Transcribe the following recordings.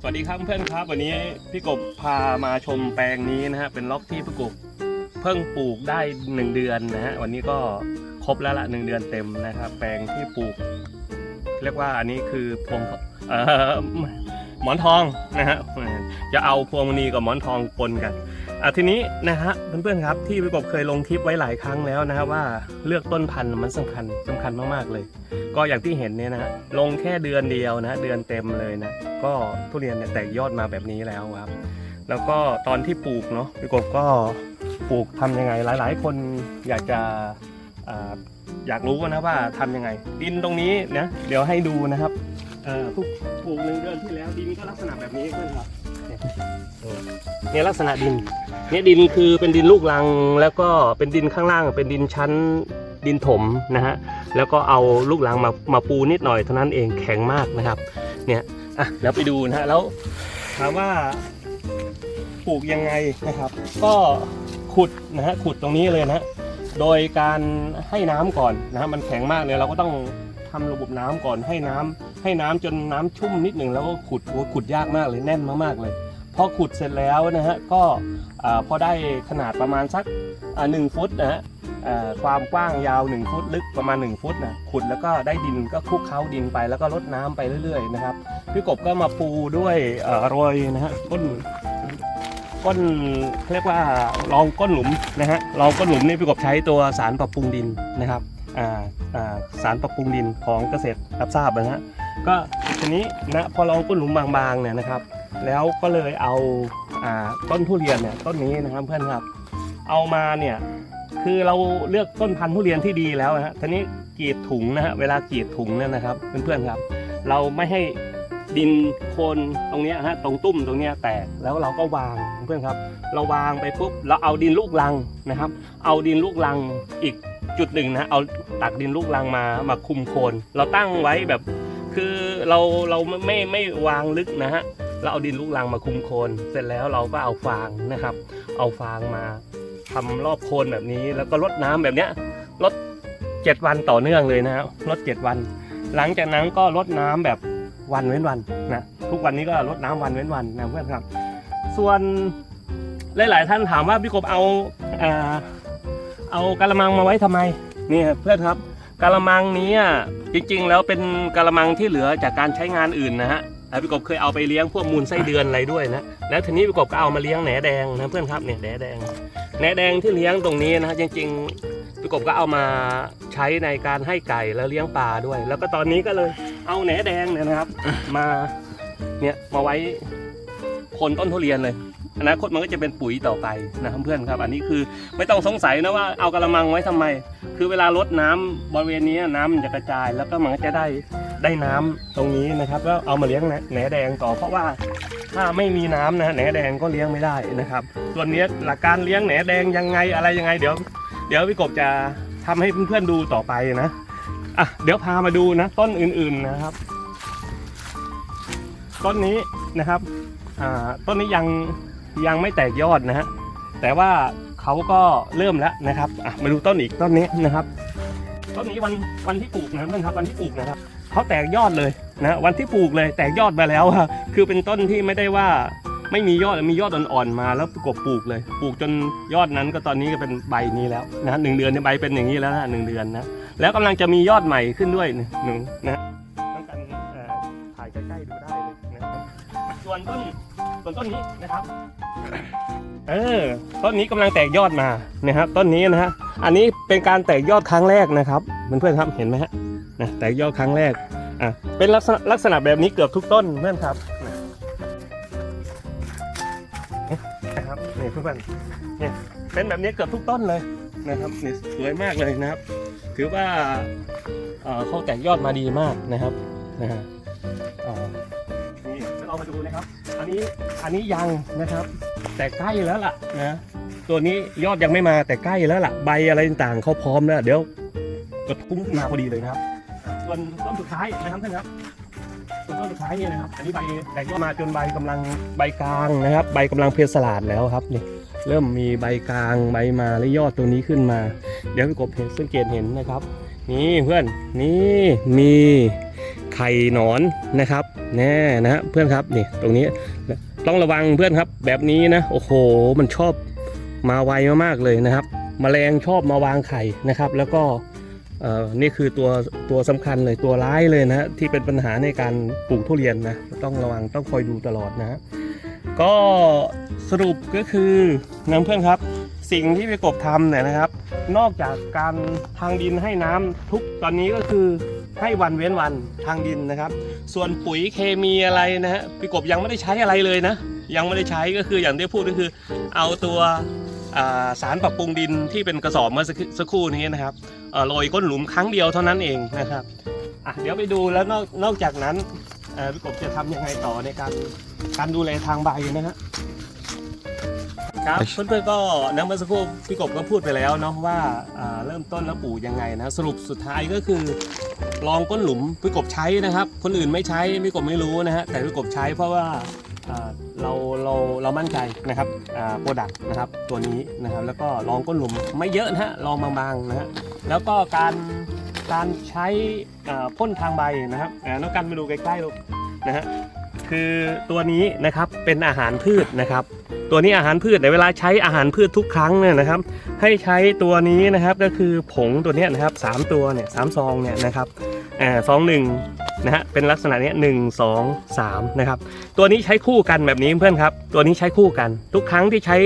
สวัสดีครับเพื่อนครับ วันนี้พี่กบพามาชมแปลงนี้นะฮะเป็นล็อกที่พี่กบเพิ่งปลูกได้หนึ่งเดือนนะฮะวันนี้ก็ครบแล้วละหนึ่งเดือนเต็มนะครับ แปลงที่ปลูก เรียกว่าอันนี้คือพวงเอ่อหมอนทองนะฮะจะเอาพวงมณีกับหมอนทองปนกัน อะทีนี้นะฮะเพื่อนๆครับที่พี่กบเคยลงคลิปไว้หลายครั้งแล้วนะครับว่าเลือกต้นพันธุ์มันสำคัญสำคัญมากๆเลย ก็อย่างที่เห็นเนี่ยนะลงแค่เดือนเดียวนะเดือนเต็มเลยนะก็ทุเรียนเนี่ยแตกยอดมาแบบนี้แล้วครับ แล้วก็ตอนที่ปลูกเนาะพี่กบก็ปลูกทำยังไงหลาย ๆ คนอยากจะอยากรู้นะว่าทำยังไง ดินตรงนี้นะเดี๋ยวให้ดูนะครับเอ่อปลูกหนึ่งเดือนที่แล้วดินก็ลักษณะแบบนี้เพื่อนครับ เนี่ยลักษณะดิน เนี่ยดินคือเป็นดินลูกรังแล้วก็เป็นดินข้างล่าง เป็นดินชั้นดินถมนะฮะแล้วก็เอาลูกหลังมามาปูนิดหน่อยเท่านั้นเองแข็งมากนะครับ เนี่ยอะเดี๋ยวไปดูนะฮะแล้วถามว่าปลูกยังไงนะครับ ก็ขุดนะฮะขุดตรงนี้เลยนะโดยการให้น้ำก่อนนะฮะมันแข็งมากเลยเราก็ต้องทำระบบน้ำก่อนให้น้ำให้น้ำจนน้ำชุ่มนิดหนึ่งแล้วก็ขุดขุดยากมากเลยแน่นมากๆเลย พอขุดเสร็จแล้วนะฮะก็พอได้ขนาดประมาณสักหนึ่งฟุตนะฮะความกว้างยาว 1 ฟุตลึกประมาณ 1 ฟุตนะขุดแล้วก็ได้ดินก็คลุกเคล้าดินไปแล้วก็รดน้ำไปเรื่อยๆนะครับพี่กบก็มาปูด้วยเอ่อโรยนะฮะก้นก้นเรียกว่ารองก้นหลุมนะฮะรองก้นหลุมนี่พี่กบใช้ตัวสารปรับปรุงดินนะครับสารปรับปรุงดินของเกษตรรับทราบนะฮะก็ทีนี้นะพอรองก้นหลุมบางๆเนี่ยนะครับ แล้วก็เลยเอาอาต้นทุเรียนเนี่ยต้นนี้นะครับเพื่อนครับ เอามาเนี่ยคือเราเลือกต้นพันธุ์ทุเรียนที่ดีแล้วนะฮะทีนี้กรีดถุงนะฮะเวลากรีดถุงเนี่ยนะครับเพื่อนๆครับ เราไม่ให้ดินโคนตรงนี้ฮะตรงตุ้มตรงนี้แตกแล้วเราก็วางเพื่อนครับ เราวางไปปุ๊บเราเอาดินลูกลังนะครับ เอาดินลูกลังอีกจุดหนึ่งนะเอาตักดินลูกลังมามาคุมโคน เราตั้งไว้แบบ คือเราเราไม่ไม่วางลึกนะฮะ เราเอาดินลูกลังมาคุมโคน เสร็จแล้วเราก็เอาฟางนะครับ เอาฟางมาทำรอบโคนแบบนี้ แล้วก็รดน้ำแบบเนี้ยรดเจ็ดวันต่อเนื่องเลยนะครับรดเจ็ดวัน หลังจากนั้นก็รดน้ำแบบวันเว้นวันนะทุกวันนี้ก็รดน้ำวันเว้นวันนะเพื่อนครับ ส่วนหลาย ๆ ท่านถามว่าพี่กบเอาอ่าเอากระมังมาไว้ทำไมนี่เพื่อนครับกระมังนี้อะจริง ๆ แล้วเป็นกระมังที่เหลือจากการใช้งานอื่นนะฮะ อะพี่กบเคยเอาไปเลี้ยงพวกมูลไส้เดือนอะไรด้วยนะ แล้วทีนี้พี่กบก็เอามาเลี้ยงแหนแดงนะเพื่อนครับเนี่ยแหนแดงแหนแดงที่เลี้ยงตรงนี้นะฮะจริงๆพี่กบก็เอามาใช้ในการให้ไก่แล้วเลี้ยงปลาด้วย แล้วก็ตอนนี้ก็เลยเอาแหนแดงเนี่ยนะครับ มาเนี่ยมาไว้คนต้นทุเรียนเลยอนาคตมันก็จะเป็นปุ๋ยต่อไปนะเพื่อนครับ อันนี้คือไม่ต้องสงสัยนะว่าเอากระมังไว้ทำไม คือเวลารดน้ำบริเวณนี้น้ำมันจะกระจายแล้วก็มันก็จะได้ ได้น้ำตรงนี้นะครับแล้วเอามาเลี้ยงแหนแดงต่อ เพราะว่าถ้าไม่มีน้ำนะแหนแดงก็เลี้ยงไม่ได้นะครับ ส่วนนี้หลักการเลี้ยงแหนแดงยังไงอะไรยังไง เดี๋ยว เดี๋ยวพี่กบจะทำให้เพื่อนๆดูต่อไปนะอะเดี๋ยวพามาดูนะ ต้นอื่นๆนะครับ ต้นนี้นะครับอ่าต้นนี้ยังยังไม่แตกยอดนะฮะแต่ว่าเขาก็เริ่มแล้วนะครับอะมาดูต้นอีกต้นนี้นะครับ ต้นนี้วันวันที่ปลูกนะเพื่อนครับวันที่ปลูกนะครับ เขาแตกยอดเลยนะวันที่ปลูกเลยแตกยอดมาแล้วคือเป็นต้นที่ไม่ได้ว่าไม่มียอดมียอดอ่อนๆมาแล้วกบปลูกเลย ปลูกจนยอดนั้นก็ตอนนี้ก็เป็นใบนี้แล้วนะหนึ่งเดือนเนี่ยใบเป็นอย่างนี้แล้วนะหนึ่งเดือนนะแล้วกำลังจะมียอดใหม่ขึ้นด้วยหนึ่งนะต้องการถ่ายใกล้ๆดูได้เลยนะครับส่วนต้นส่วนต้นนี้นะครับ เออต้นนี้กำลังแตกยอดมานะครับต้นนี้นะฮะอันนี้เป็นการแตกยอดครั้งแรกนะครับเพื่อนๆครับเห็นไหมฮะ นะแตกยอดครั้งแรกอะเป็นลักษณะลักษณะแบบนี้เกือบทุกต้นเพื่อนครับนะครับนี่เพื่อนเนี่ยเป็นแบบนี้เกือบทุกต้นเลยนะครับนี่สวยมากเลยนะครับ ถือว่าเอ่อเขาแตกยอดมาดีมากนะครับนะฮะอ่อนี่เรามาดูนะครับ อันนี้อันนี้ยังนะครับ แต่ใกล้แล้วล่ะนะตัวนี้ยอดยังไม่มาแต่ใกล้แล้วล่ะ ใบอะไรต่างๆเขาพร้อมแล้วเดี๋ยวกดพุ่งมาพอดีเลยนะครับ ส่วนต้นสุดท้ายนะครับท่านครับส่วนต้นสุดท้ายนี่นะครับอันนี้ใบแตกยอดมาจนใบกำลังใบกลางนะครับ ใบกำลังเพสลาดแล้วครับนี่เริ่มมีใบกลางใบมาและยอดตัวนี้ขึ้นมา เดี๋ยวพี่กบเห็นสังเกตเห็นนะครับ นี่เพื่อนนี่มีไข่หนอนนะครับแน่นะฮะเพื่อนครับนี่ตรงนี้ต้องระวังเพื่อนครับแบบนี้นะโอ้โหมันชอบมาไวมากๆเลยนะครับแมลงชอบมาวางไข่นะครับ แล้วก็ นี่คือตัวตัวสำคัญเลยตัวร้ายเลยนะที่เป็นปัญหาในการปลูกทุเรียนนะต้องระวังต้องคอยดูตลอดนะ ก็สรุปก็คือนะเพื่อนครับ สิ่งที่พี่กบทำเนี่ยนะครับ นอกจากการทางดินให้น้ำทุกตอนนี้ก็คือให้วันเว้นวันทางดินนะครับ ส่วนปุ๋ยเคมีอะไรนะฮะพี่กบยังไม่ได้ใช้อะไรเลยนะ ยังไม่ได้ใช้ก็คืออย่างที่พูดก็คือ เอาตัว สารปรับปรุงดินที่เป็นกระสอบเมื่อสักครู่นี้นะครับโรยก้นหลุมครั้งเดียวเท่านั้นเองนะครับอะเดี๋ยวไปดูแล้วนอกนอกจากนั้นพี่กบจะทำยังไงต่อในการการดูแลทางใบนะฮะครับเพื่อนๆก็นะเมื่อสักครู่พี่กบก็พูดไปแล้วเนาะว่าเริ่มต้นแล้วปลูกยังไงนะสรุปสุดท้ายก็คือลองก้นหลุมพี่กบใช้นะครับ คนอื่นไม่ใช้พี่กบไม่รู้นะฮะแต่พี่กบใช้เพราะว่า เราเราเรามั่นใจนะครับโปรดักต์นะครับตัวนี้นะครับแล้วก็ลองก้นหลุมไม่เยอะนะฮะลองบางๆนะฮะแล้วก็การการใช้พ่นทางใบนะครับอ่าน้องกันมาดูใกล้ๆลูกนะฮะคือตัวนี้นะครับเป็นอาหารพืชนะครับ ตัวนี้อาหารพืชในเวลาใช้อาหารพืชทุกครั้งเนี่ยนะครับ ให้ใช้ตัวนี้นะครับก็คือผงตัวนี้นะครับสามตัวเนี่ยสามซองเนี่ยนะครับอ่าซองหนึ่ง นะฮะเป็นลักษณะเนี้ยหนึ่งสองสามนะครับตัวนี้ใช้คู่กันแบบนี้เพื่อนครับ ตัวนี้ใช้คู่กัน ทุกครั้งที่ใช้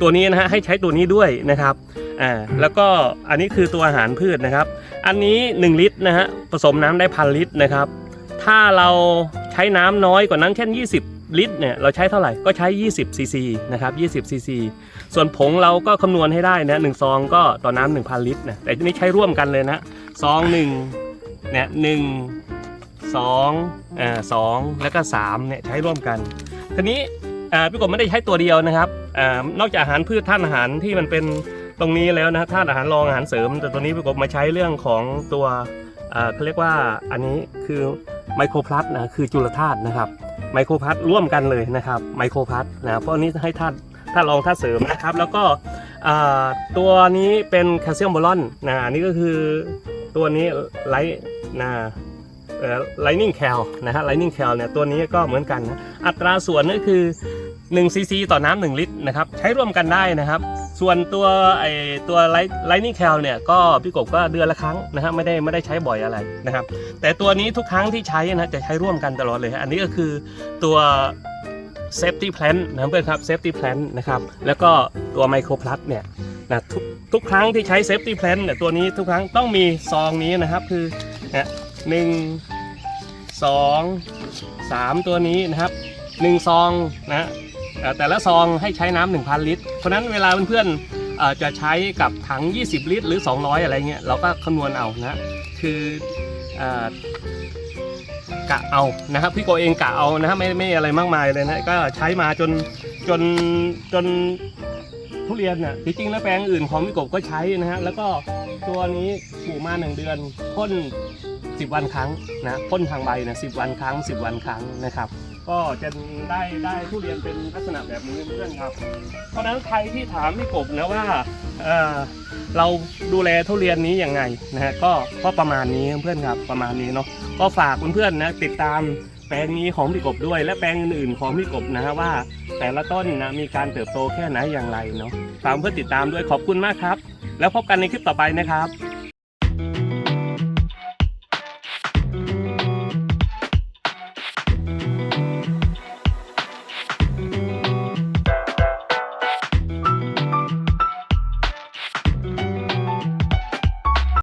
ตัวนี้นะฮะให้ใช้ตัวนี้ด้วยนะครับอ่าแล้วก็อันนี้คือตัวอาหารพืชนะครับ อันนี้ 1 ลิตรนะฮะผสมน้ำได้พันลิตรนะครับ ถ้าเราใช้น้ำน้อยกว่านั้นเช่น 20ลิตรเนี่ยเราใช้เท่าไหร่ก็ใช้ 20 ซีซีนะครับ20 ซีซี ส่วนผงเราก็คำนวณให้ได้นะหนึ่งซองก็ต่อน้ำหนึ่งพันลิตรนะแต่นี้ใช้ร่วมกันเลยนะซองหนึ่งเนี่ยหนึ่ง สองอ่าสองแล้วก็สามเนี่ยใช้ร่วมกัน ทีนี้อ่าพี่กบไม่ได้ใช้ตัวเดียวนะครับอ่านอกจากอาหารพืชท่านอาหารที่มันเป็นตรงนี้แล้วนะธาตุอาหารรองอาหารเสริม แต่ตัวนี้พี่กบมาใช้เรื่องของตัวอ่าเขาเรียกว่าอันนี้คือไมโครพลัสนะคือจุลธาตุนะครับไมโครพัทร่วมกันเลยนะครับไมโครพัทนะเพราะอันนี้ให้ธาตุธาตุรองธาตุเสริมนะครับ แล้วก็อ่าตัวนี้เป็นแคลเซียมโบรอนนะอันนี่ก็คือตัวนี้ไลท์นะ ไลนิ่งแคลนะฮะไลนิ่งแคลเนี่ยตัวนี้ก็เหมือนกันนะอัตราส่วนก็คือ1ซีซีต่อน้ำหนึ่งลิตรนะครับใช้ร่วมกันได้นะครับ ส่วนตัวไอตัวไลนิ่งแคลเนี่ยก็พี่กบก็เดือนละครั้งนะฮะไม่ได้ไม่ได้ใช้บ่อยอะไรนะครับ แต่ตัวนี้ทุกครั้งที่ใช้นะจะใช้ร่วมกันตลอดเลย อันนี้ก็คือตัว safety plan นะเพื่อนครับ safety plan นะครับแล้วก็ตัว micro plus เนี่ยนะทุกทุกครั้งที่ใช้ safety plan เนี่ยตัวนี้ทุกครั้งต้องมีซองนี้นะครับคือเนี่ย หนึ่งสองสามตัวนี้นะครับหนึ่งซองนะเอ่แต่ละซองให้ใช้น้ำหนึ่งพันลิตร เพราะนั้นเวลาเพื่อนๆจะใช้กับถัง 20 ลิตร หรือ 200 อะไรเงี้ยเราก็คำนวณเอานะคืออกะเอานะครับพี่โกเองกะเอานะครับไม่ไม่อะไรมากมายเลยนะก็ใช้มาจนจนจนทุเรียนน่ะจริงๆแล้วแปลงอื่นของพี่กบก็ใช้นะฮะแล้วก็ตัวนี้ปลูกมาหนึ่งเดือนพ่น 10 วันครั้งนะพ่นทางใบนะสิวันครั้ง 10 วันครั้งนะครับ ก็จะได้ได้ทุเรียนเป็นลักษณะแบบนี้เพื่อนครับ เพราะฉะนั้นใครที่ถามพี่กบนะว่าเเราดูแลทุเรียนนี้ยังไงนะฮะก็ก็ประมาณนี้เพื่อนครับประมาณนี้เนาะก็ฝากเพื่อนๆนะติดตามแปลงนี้ของพี่กบด้วย และแปลงอื่นๆของพี่กบนะฮะว่า แต่ละต้นนะมีการเติบโตแค่ไหนอย่างไรเนาะฝากเพื่อนติดตามด้วยขอบคุณมากครับ แล้วพบกันในคลิปต่อไปนะครับ